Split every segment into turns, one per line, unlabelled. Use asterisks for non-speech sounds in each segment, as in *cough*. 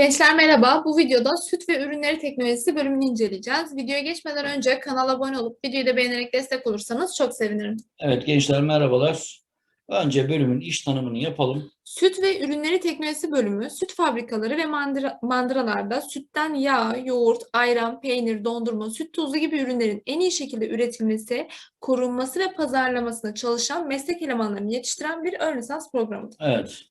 Gençler merhaba. Bu videoda süt ve ürünleri teknolojisi bölümünü inceleyeceğiz. Videoya geçmeden önce kanala abone olup videoyu da beğenerek destek olursanız çok sevinirim.
Evet gençler merhabalar. Önce bölümün iş tanımını yapalım.
Süt ve ürünleri teknolojisi bölümü süt fabrikaları ve mandıra, mandıralarda sütten yağ, yoğurt, ayran, peynir, dondurma, süt tozu gibi ürünlerin en iyi şekilde üretilmesi, korunması ve pazarlamasına çalışan meslek elemanlarını yetiştiren bir ön lisans programıdır.
Evet.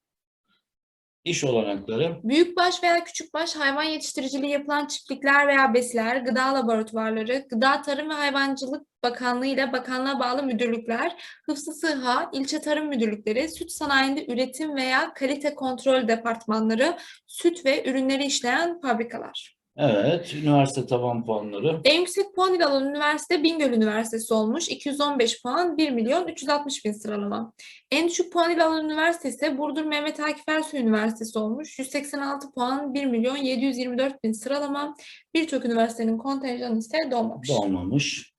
İş olanakları.
Büyükbaş veya küçükbaş hayvan yetiştiriciliği yapılan çiftlikler veya besiler, gıda laboratuvarları, Gıda Tarım ve Hayvancılık Bakanlığı ile bakanlığa bağlı müdürlükler, Hıfzı Sıha, ilçe tarım müdürlükleri, süt sanayinde üretim veya kalite kontrol departmanları, süt ve ürünleri işleyen fabrikalar.
Evet. Üniversite taban puanları.
En yüksek puan ile alan üniversite Bingöl Üniversitesi olmuş. 215 puan, 1 milyon 360 bin sıralama. En düşük puan ile alan üniversite ise Burdur Mehmet Akif Ersoy Üniversitesi olmuş. 186 puan, 1 milyon 724 bin sıralama. Birçok üniversitenin kontenjanı ise dolmamış.
Dolmamış.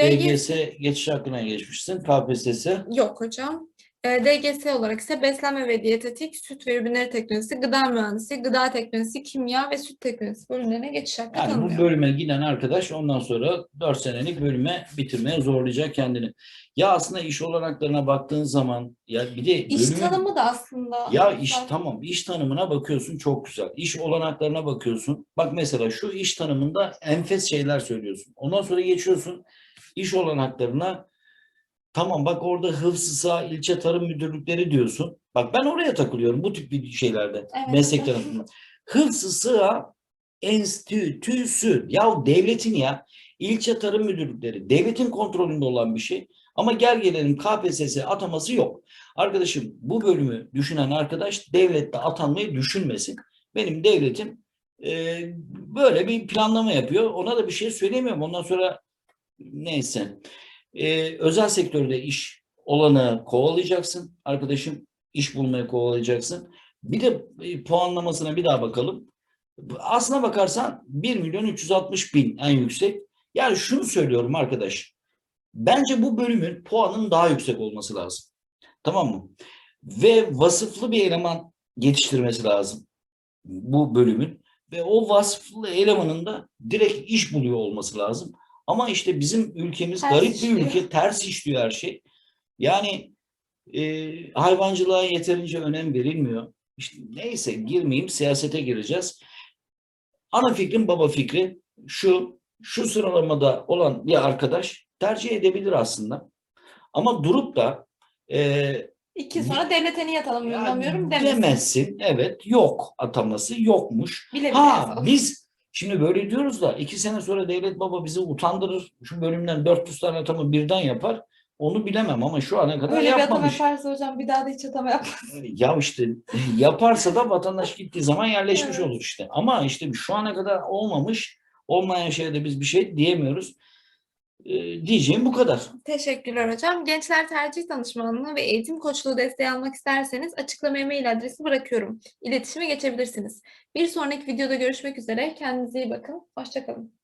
DG
DGS geçiş hakkına geçmişsin. KPSS.
Yok hocam. E, DGS olarak ise beslenme ve diyetetik, süt ve ürünleri teknolojisi, gıda mühendisi, gıda teknolojisi, kimya ve süt teknolojisi bölümlerine geçiş hakkı
Yani bu
tanınıyor.
bölüme giden arkadaş ondan sonra 4 senelik bölüme bitirmeye zorlayacak kendini. Ya aslında iş olanaklarına baktığın zaman ya bir de
İş
bölümün-
tanımı da aslında.
Ya iş tamam iş tanımına bakıyorsun çok güzel. İş olanaklarına bakıyorsun. Bak mesela şu iş tanımında enfes şeyler söylüyorsun. Ondan sonra geçiyorsun iş olanaklarına. Tamam bak orada hıfzısa ilçe tarım müdürlükleri diyorsun. Bak ben oraya takılıyorum bu tip bir şeylerde.
Evet.
Meslek tarafından. Hıfzısa enstitüsü. Ya devletin ya ilçe tarım müdürlükleri devletin kontrolünde olan bir şey. Ama gel gelelim KPSS ataması yok. Arkadaşım bu bölümü düşünen arkadaş devlette atanmayı düşünmesin. Benim devletim e, böyle bir planlama yapıyor. Ona da bir şey söylemiyorum. Ondan sonra neyse. E, özel sektörde iş olanı kovalayacaksın arkadaşım. İş bulmaya kovalayacaksın. Bir de e, puanlamasına bir daha bakalım. Aslına bakarsan 1 milyon 360 bin en yüksek. Yani şunu söylüyorum arkadaş. Bence bu bölümün puanın daha yüksek olması lazım. Tamam mı? Ve vasıflı bir eleman yetiştirmesi lazım bu bölümün. Ve o vasıflı elemanın da direkt iş buluyor olması lazım. Ama işte bizim ülkemiz
Ters
garip bir
işliyor.
ülke, ters işliyor her şey. Yani e, hayvancılığa yeterince önem verilmiyor. İşte neyse girmeyeyim, siyasete gireceğiz. Ana fikrim baba fikri şu, şu sıralamada olan bir arkadaş tercih edebilir aslında. Ama durup da e,
İki sonra devlete niye atalım
ya
anlamıyorum demesin.
demezsin. Evet yok ataması yokmuş.
Bile bile
Ha
yazalım.
biz şimdi böyle diyoruz da iki sene sonra devlet baba bizi utandırır. Şu bölümden 400 tane atama birden yapar. Onu bilemem ama şu ana kadar
Öyle bir atama
yapmamış.
yaparsa hocam bir daha da hiç atama yapmaz.
Ya işte *laughs* yaparsa da vatandaş gittiği zaman yerleşmiş
Evet.
olur işte. Ama işte şu ana kadar olmamış. Olmayan şeye de biz bir şey diyemiyoruz. Ee, diyeceğim bu kadar.
Teşekkürler hocam. Gençler tercih danışmanlığı ve eğitim koçluğu desteği almak isterseniz açıklamaya mail adresi bırakıyorum. İletişime geçebilirsiniz. Bir sonraki videoda görüşmek üzere. Kendinize iyi bakın. Hoşçakalın.